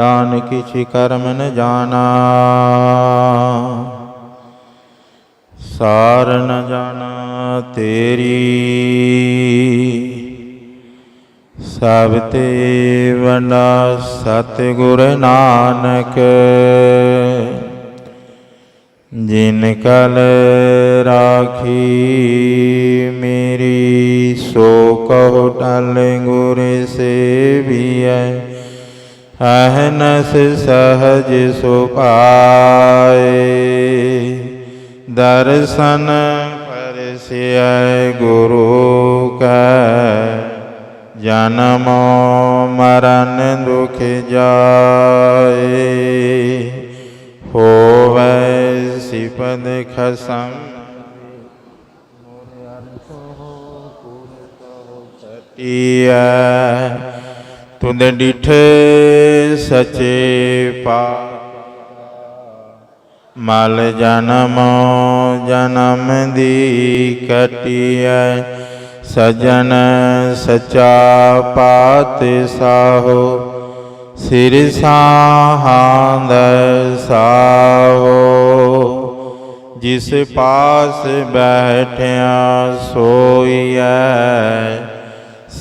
ਆਨ ਕਿਛ ਕਰਮ ਨ ਜਾਣਾ ਸਾਰ ਨ ਜਾਣਾ ਤੇਰੀ ਸਭ ਤੇ ਵੰਡਾ ਸਤਿਗੁਰ ਨਾਨਕ ਜਿਨ ਕਲ ਰਾਖੀ ਮੇਰੀ ਸੋ ਕਹੋ ਟਲ ਗੁਰ ਸੇਵੀਐ अहनस सहज सुपाए दर्शन परस्य गुरु का। जन्म मरण दुख जाए। हो सिपद खसम। ਤੁਧ ਡਿਠੇ ਸਚੇ ਪਾ। ਮਲ ਜਨਮ ਜਨਮ ਦੀ ਕਟਿਐ ਸਜਨ ਸਚਾ ਪਾਤ ਸਾਹੋ ਸਿਰ ਸਾਹਾਂਦ ਸਾਹੋ। ਜਿਸ ਪਾਸ ਬੈਠਿਆ ਸੋਈਐ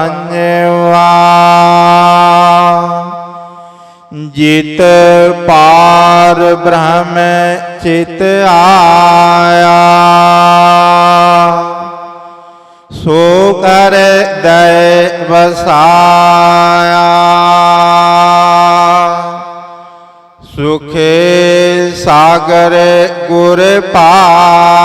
ਪੰਜਵਾ ਜਿਤ ਪਾਰ ਬ੍ਰਹਮ ਚਿਤ ਆਇਆ ਸੋ ਕਰ ਦਇ ਵਸਾਇਆ ਸੁਖੇ ਸਾਗਰ ਗੁਰ ਪਾਇਆ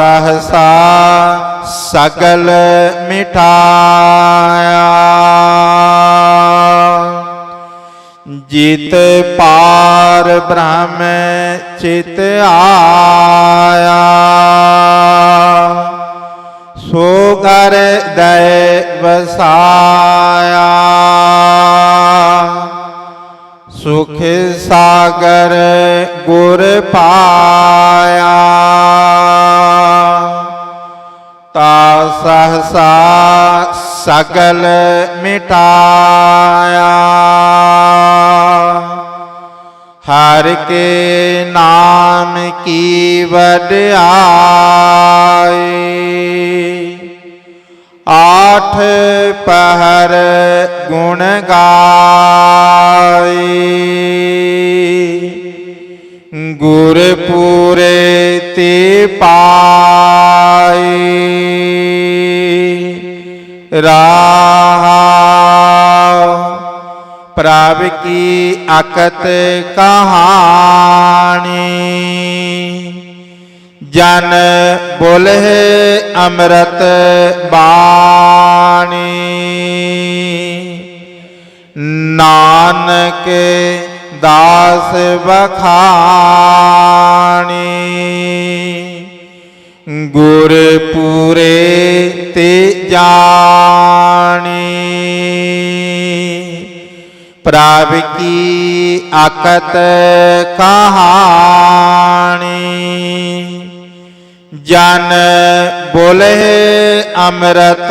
सहसा सकल मिठाया। जित पार ब्रह्म चित आया। सो घर बसाया सुख सागर गुर पा सकल मिटाया। हर के नाम की वड आठ पहर गुण गाय गुर पूरे ते प्रभ की अकत कहानी। जन बोले अमृत बानी नानक दास बखानी। गुर पूरे ते जा ਜਾਣੀ ਪ੍ਰਭ ਕੀ ਅਕਤ ਕਹਾਣੀ। ਜਨ ਬੋਲੇ ਅੰਮ੍ਰਿਤ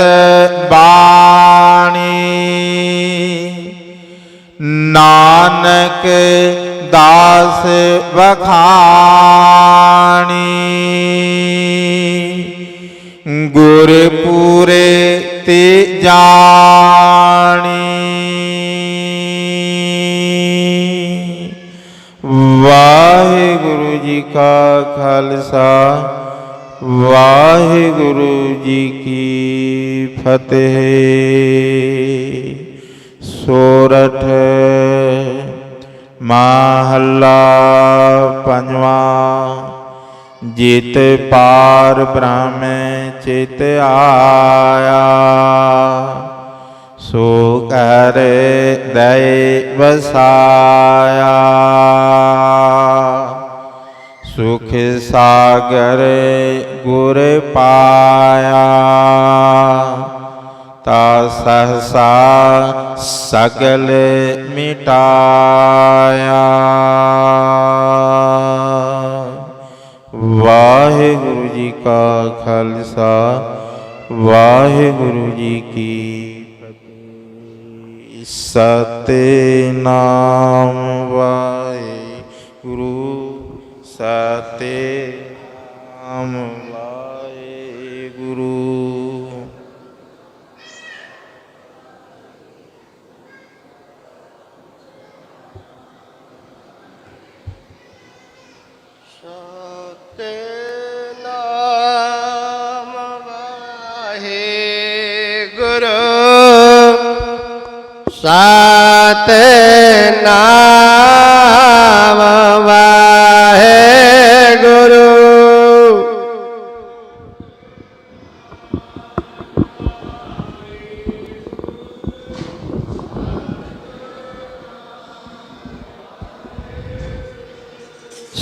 ਬਾਣੀ। ਨਾਨਕ ਦਾਸ ਵਖਾਣੀ। ਗੁਰ ਪੂਰੇ ਤੇ ਜਾਣੀ। ਵਾਹਿਗੁਰੂ ਜੀ ਕਾ ਖਾਲਸਾ ਵਾਹਿਗੁਰੂ ਜੀ ਕੀ ਫਤਿਹ। ਸੋਰਠ ਮਹੱਲਾ ਪੰਜਵਾਂ जित पार ब्रह्म चित आया। सो कर दय बसाया सुख सागर गुर पाया। ता सहसा सकल मिटाया। वाहेगुरु जी का खालसा वाहेगुरु जी की सते नाम वाहे गुरु सते नाम वा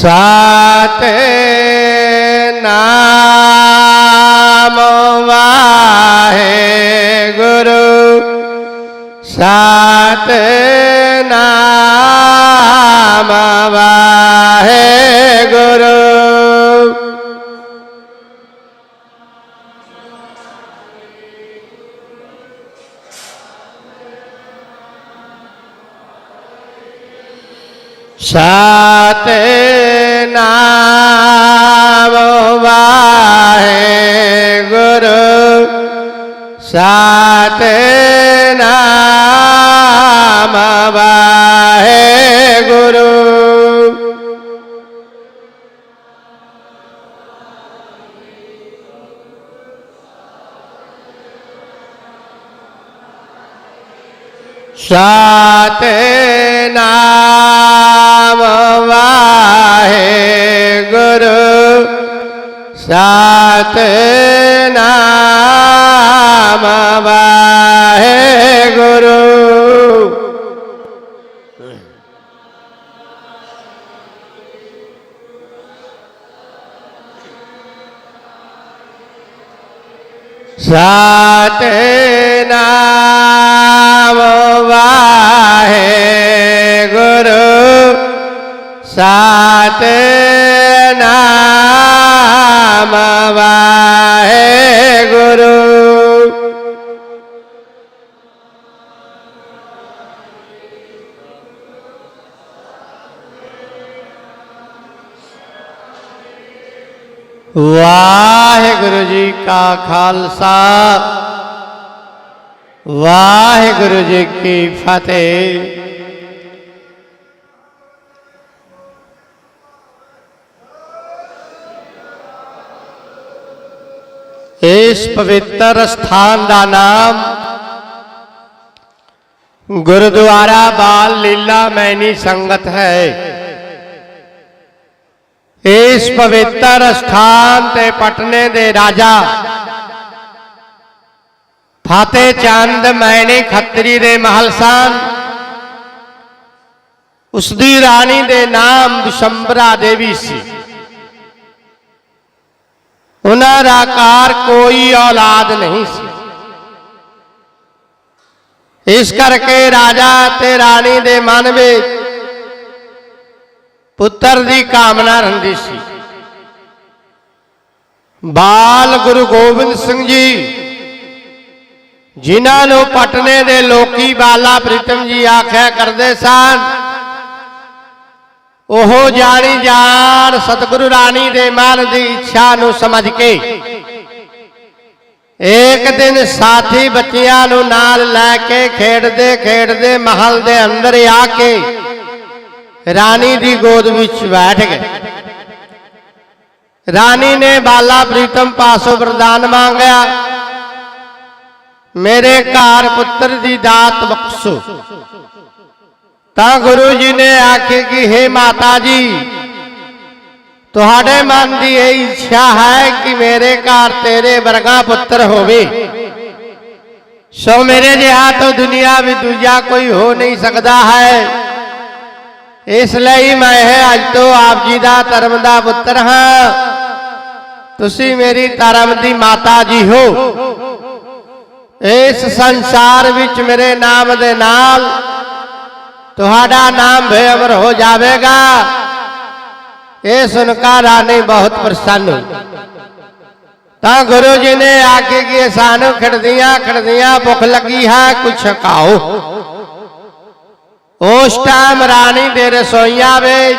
सात नाम वाहे गुरु। सात नाम वाहे गुरु। सात नाम वाहे गुरु सात नाम वाहे गुरु। सा सात नाम गुरु। सात नाम हे गुरु। सात ਵਾਹਿਗੁਰੂ ਜੀ ਕਾ ਖਾਲਸਾ ਵਾਹਿਗੁਰੂ ਜੀ ਕੀ ਫਤਿਹ ਇਸ ਪਵਿੱਤਰ ਸਥਾਨ ਦਾ ਨਾਮ ਗੁਰਦੁਆਰਾ ਬਾਲ ਲੀਲਾ ਮੈਨੀ ਸੰਗਤ ਹੈ ਇਸ ਪਵਿੱਤਰ ਸਥਾਨ ਤੇ ਪਟਨੇ ਦੇ ਰਾਜਾ। ਫਤਿਹ ਚੰਦ ਮੈਨੇ ਖੱਤਰੀ ਦੇ ਮਹਲ ਸਨ। ਉਸ ਦੀ ਰਾਣੀ ਦੇ ਨਾਮ ਬਿਸ਼ੰਬਰਾ ਦੇਵੀ ਸੀ। ਉਹਨਾਂ ਦਾ ਕਾਰ ਕੋਈ ਔਲਾਦ ਨਹੀਂ ਸੀ। ਇਸ ਕਰਕੇ ਰਾਜਾ ਤੇ ਰਾਣੀ ਦੇ ਮਨ ਵਿੱਚ ਪੁੱਤਰ ਦੀ ਕਾਮਨਾ ਰਹਿੰਦੀ ਸੀ। ਬਾਲ ਗੁਰੂ ਗੋਬਿੰਦ ਸਿੰਘ ਜੀ, ਜਿਨ੍ਹਾਂ ਨੂੰ ਪਟਨੇ ਦੇ ਲੋਕੀ ਬਾਲਾ ਪ੍ਰੀਤਮ ਜੀ ਆਖਿਆ ਕਰਦੇ ਸਨ, ਉਹ ਜਾਣੀ ਜਾਣ ਸਤਿਗੁਰੂ ਰਾਣੀ ਦੇ ਮਨ ਦੀ ਇੱਛਾ ਨੂੰ ਸਮਝ ਕੇ ਇੱਕ ਦਿਨ ਸਾਥੀ ਬੱਚਿਆਂ ਨੂੰ ਨਾਲ ਲੈ ਕੇ ਖੇਡਦੇ ਖੇਡਦੇ ਮਹਲ ਦੇ ਅੰਦਰ ਆ ਕੇ ਰਾਣੀ ਦੀ ਗੋਦ ਵਿੱਚ ਬੈਠ ਗਏ ਰਾਣੀ ਨੇ ਬਾਲਾ ਪ੍ਰੀਤਮ ਪਾਸੋਂ ਵਰਦਾਨ ਮੰਗਿਆ ਮੇਰੇ ਘਰ ਪੁੱਤਰ ਦੀ ਦਾਤ ਬਖਸ਼ੋ ਤਾਂ ਗੁਰੂ ਜੀ ਨੇ ਆਖੇ ਕਿ हे ਮਾਤਾ ਜੀ ਤੁਹਾਡੇ ਮਨ ਦੀ ਇਹ ਇੱਛਾ ਹੈ ਕਿ ਮੇਰੇ ਘਰ ਤੇਰੇ ਵਰਗਾ ਪੁੱਤਰ ਹੋਵੇ ਸੋ ਮੇਰੇ ਜਿਹਾ ਤਾਂ ਦੁਨੀਆ ਵਿੱਚ ਦੂਜਾ ਕੋਈ ਹੋ ਨਹੀਂ ਸਕਦਾ ਹੈ ਇਸ ਲਈ ਮੈਂ ਇਹ ਅੱਜ ਤੋਂ ਆਪ ਜੀ ਦਾ ਧਰਮ ਦਾ ਪੁੱਤਰ ਹਾਂ। ਤੁਸੀਂ ਮੇਰੀ ਧਰਮ ਦੀ ਮਾਤਾ ਜੀ ਹੋ। ਇਸ ਸੰਸਾਰ ਵਿੱਚ ਮੇਰੇ ਨਾਮ ਦੇ ਨਾਲ ਤੁਹਾਡਾ ਨਾਮ ਬੇਅਮਰ ਹੋ ਜਾਵੇਗਾ। ਇਹ ਸੁਣ ਕੇ ਰਾਣੀ ਬਹੁਤ ਪ੍ਰਸੰਨ ਹੋਈ। ਤਾਂ ਗੁਰੂ ਜੀ ਨੇ ਆਖੇ ਕਿ ਸਾਨੂੰ ਖੜਦੀਆਂ ਖੜਦੀਆਂ ਭੁੱਖ ਲੱਗੀ ਹੈ, ਕੁਛ ਖਾਓ। ਉਸ ਟਾਈਮ ਰਾਣੀ ਦੇ ਰਸੋਈਆਂ ਵਿੱਚ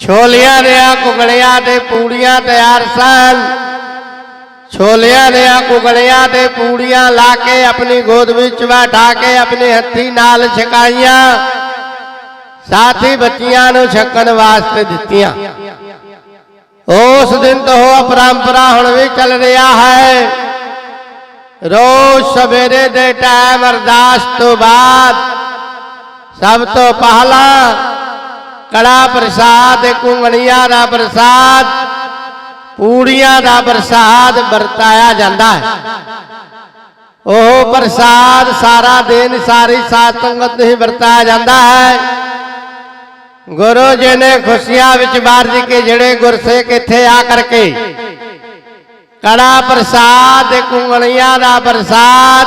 ਛੋਲੀਆਂ ਦੀਆਂ ਕੁਗੜਿਆਂ ਤੇ ਪੂੜੀਆਂ ਤਿਆਰ ਸਨ। ਛੋਲਿਆਂ ਦੀਆਂ ਕੁਗਲੀਆਂ ਤੇ ਪੂੜੀਆਂ ਲਾ ਕੇ ਆਪਣੀ ਗੋਦ ਵਿੱਚ ਬੈਠਾ ਕੇ ਆਪਣੇ ਹੱਥੀ ਨਾਲ ਛਕਾਈਆਂ। ਸਾਥੀ ਬੱਚੀਆਂ ਨੂੰ ਛਕਣ ਵਾਸਤੇ ਦਿੱਤੀਆਂ। ਉਸ ਦਿਨ ਤੋਂ ਉਹ ਪਰੰਪਰਾ ਹੁਣ ਵੀ ਚੱਲ ਰਿਹਾ ਹੈ। ਰੋਜ਼ ਸਵੇਰੇ ਦੇ ਟਾਈਮ ਅਰਦਾਸ ਤੋਂ ਬਾਅਦ ਸਭ ਤੋਂ ਪਹਿਲਾ ਕੜਾ ਪ੍ਰਸਾਦ ਕੁੰਗਣੀਆਂ ਦਾ ਪ੍ਰਸਾਦ, ਪੂੜੀਆਂ ਦਾ ਪ੍ਰਸਾਦ ਵਰਤਾਇਆ ਜਾਂਦਾ ਹੈ। ਉਹ ਪ੍ਰਸਾਦ ਸਾਰਾ ਦਿਨ ਸਾਰੀ ਸਾਧ ਸੰਗਤ ਨੂੰ ਹੀ ਵਰਤਾਇਆ ਜਾਂਦਾ ਹੈ। ਗੁਰੂ ਜੀ ਨੇ ਖੁਸ਼ੀਆਂ ਵਿੱਚ ਬਾਰਜ ਕੇ ਜਿਹੜੇ ਗੁਰਸਿੱਖ ਇੱਥੇ ਆ ਕਰਕੇ ਕੜਾ ਪ੍ਰਸਾਦ ਤੇ ਕੁੰਗਲੀਆਂ ਦਾ ਪ੍ਰਸਾਦ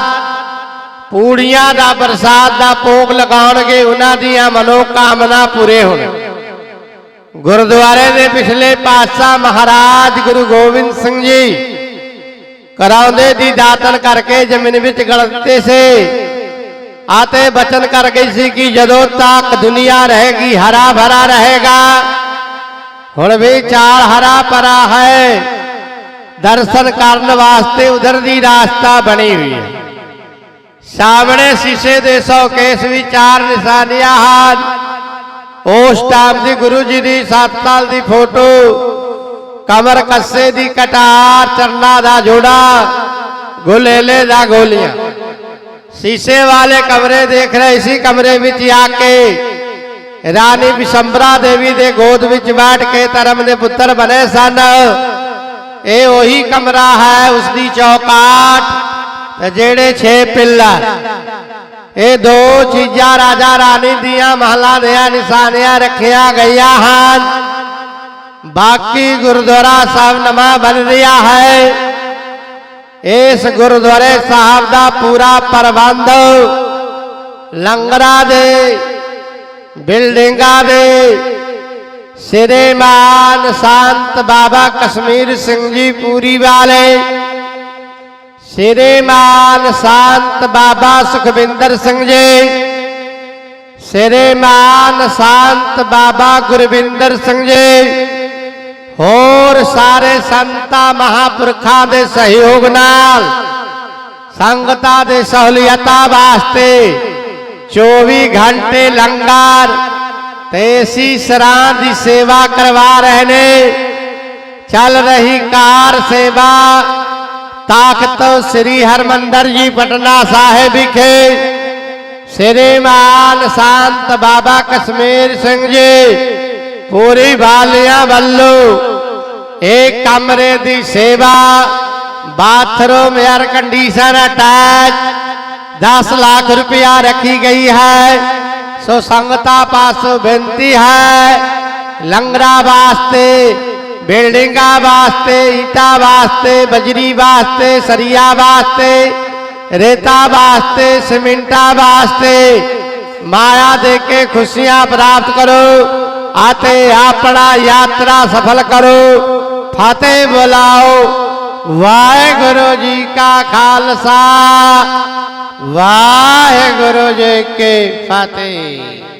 ਪੂੜੀਆਂ ਦਾ ਪ੍ਰਸਾਦ ਦਾ ਭੋਗ ਲਗਾਉਣਗੇ, ਉਹਨਾਂ ਦੀਆਂ ਮਨੋ ਕਾਮਨਾ ਪੂਰੇ ਹੋਣ। ਗੁਰਦੁਆਰੇ ਦੇ ਪਿਛਲੇ ਪਾਤਸ਼ਾਹ ਮਹਾਰਾਜ ਗੁਰੂ ਗੋਬਿੰਦ ਸਿੰਘ ਜੀ ਕਰਾਉਂਦੇ ਦੀ ਦਾਤਨ ਕਰਕੇ ਜ਼ਮੀਨ ਵਿੱਚ ਗਲਤੇ ਸੇ। ਆਤੇ ਬਚਨ ਕਰ ਗਈ ਸੀ ਕਿ ਜਦੋਂ ਤੱਕ ਦੁਨੀਆ ਰਹੇਗੀ ਹਰਾ ਭਰਾ ਰਹੇਗਾ। ਹੁਣ ਵੀ ਚਾਲ ਹਰਾ ਭਰਾ ਹੈ। ਦਰਸ਼ਨ ਕਰਨ ਵਾਸਤੇ ਉਧਰ ਦੀ ਰਾਸਤਾ ਬਣੀ ਹੋਈ ਹੈ। ਸਾਹਮਣੇ ਸ਼ੀਸ਼ੇ ਦੇ ਸੌ ਕੇਸ ਵੀ ਚਾਰ ਨਿਸ਼ਾਨੀਆਂ ਹਨ ਉਸ ਟਾਈਮ ਦੀ ਗੁਰੂ ਜੀ ਦੀ 7 ਸਾਲ ਦੀ ਫੋਟੋ ਕਮਰ ਕੱਸੇ ਦੀ ਕਟਾਰ, ਚਰਨਾ ਦਾ ਜੋੜਾ, ਗੁਲੇਲੇ ਦਾ ਗੋਲੀਆਂ। ਸ਼ੀਸ਼ੇ ਵਾਲੇ ਕਮਰੇ ਦੇਖ ਰਹੇ ਸੀ, ਕਮਰੇ ਵਿੱਚ ਆ ਕੇ ਰਾਣੀ ਵਿਸ਼ੰਬਰਾ ਦੇਵੀ ਦੇ ਗੋਦ ਵਿੱਚ ਬੈਠ ਕੇ ਧਰਮ ਦੇ ਪੁੱਤਰ ਬਣੇ ਸਨ। ਇਹ ਉਹੀ ਕਮਰਾ ਹੈ ਉਸ ਦੀ ਚੌਕਾਟ ਤੇ ਜਿਹੜੇ 6 ਪਿੱਲਰ ਇਹ ਦੋ ਚੀਜ਼ਾਂ ਰਾਜਾ ਰਾਣੀ ਦੀਆਂ ਮਹਲਾਂ ਦੀਆਂ ਨਿਸ਼ਾਨੀਆਂ ਰੱਖੀਆਂ ਗਈਆਂ ਹਨ। ਬਾਕੀ ਗੁਰਦੁਆਰਾ ਸਾਹਿਬ ਨਵਾਂ ਬਣ ਰਿਹਾ ਹੈ। ਇਸ ਗੁਰਦੁਆਰੇ ਸਾਹਿਬ ਦਾ ਪੂਰਾ ਪ੍ਰਬੰਧ ਲੰਗਰਾਂ ਦੇ, ਬਿਲਡਿੰਗਾਂ ਦੇ, ਸਿਰੇ ਸ੍ਰੀਮਾਨ ਸੰਤ ਬਾਬਾ ਕਸ਼ਮੀਰ ਸਿੰਘ ਜੀ ਪੂਰੀ ਵਾਲੇ ਸ੍ਰੀਮਾਨ ਸੰਤ ਬਾਬਾ ਸੁਖਵਿੰਦਰ ਸਿੰਘ ਜੀ। ਸ੍ਰੀਮਾਨ ਸੰਤ ਬਾਬਾ ਗੁਰਵਿੰਦਰ ਸਿੰਘ ਜੀ। ਹੋਰ ਸਾਰੇ ਸੰਤਾਂ ਮਹਾਪੁਰਖਾਂ ਦੇ ਸਹਿਯੋਗ ਨਾਲ, ਸੰਗਤਾਂ ਦੇ ਸਹੂਲੀਅਤਾਂ ਵਾਸਤੇ 24 ਘੰਟੇ ਲੰਗਰ ਤੇ ਅਸੀਂ ਸਰਾਂ ਦੀ ਸੇਵਾ ਕਰਵਾ ਰਹੇ ਨੇ। ਚੱਲ ਰਹੀ ਕਾਰ ਸੇਵਾ ताकत श्री हरमंदर जी पटना साहेब विखे श्रीमान शांत बाबा कश्मीर सिंह जी, पूरी बालिया बल्लू, एक कमरे की सेवा, बाथरूम एयर कंडीशन अटैच दस लाख रुपया रखी गई है। सो संगता पास बेनती है लंगरा वास्ते बिल्डिंग वास्ते, ईटा वास्ते, बजरी वास्ते, सरिया वास्ते, रेता वास्ते, सीमेंटा वास्ते। माया दे के खुशियाँ प्राप्त करो, आते अपना यात्रा सफल करो। फतेह बुलाओ वाहे गुरु जी का खालसा वाहे गुरु जी के फतेह